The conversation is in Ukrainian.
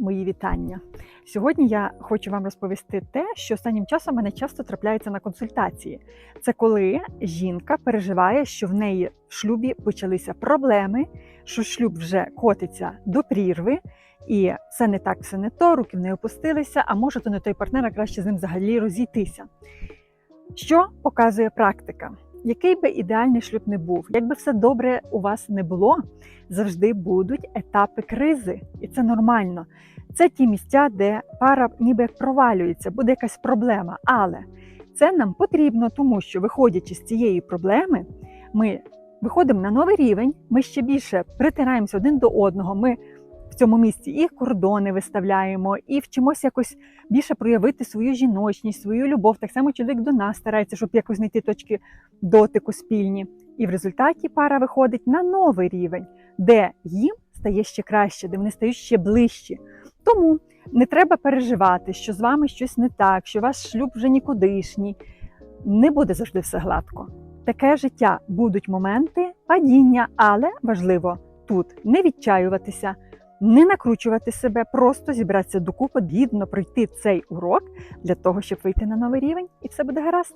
Мої вітання. Сьогодні я хочу вам розповісти те, що останнім часом мене часто трапляється на консультації. Це коли жінка переживає, що в неї в шлюбі почалися проблеми, що шлюб вже котиться до прірви, і все не так, все не то, руки в неї опустилися, а може, то не той партнер, а краще з ним взагалі розійтися. Що показує практика? Який би ідеальний шлюб не був, якби все добре у вас не було, завжди будуть етапи кризи, і це нормально. Це ті місця, де пара ніби як провалюється, буде якась проблема. Але це нам потрібно, тому що, виходячи з цієї проблеми, ми виходимо на новий рівень, ми ще більше притираємося один до одного. Ми цьому місці і кордони виставляємо, і вчимося якось більше проявити свою жіночність, свою любов. Так само чоловік до нас старається, щоб якось знайти точки дотику спільні. І в результаті пара виходить на новий рівень, де їм стає ще краще, де вони стають ще ближчі. Тому не треба переживати, що з вами щось не так, що ваш шлюб вже нікудишній. Не буде завжди все гладко. Таке життя будуть моменти падіння, але важливо тут не відчаюватися, не накручувати себе, просто зібратися докупи, гідно пройти цей урок для того, щоб вийти на новий рівень, і все буде гаразд.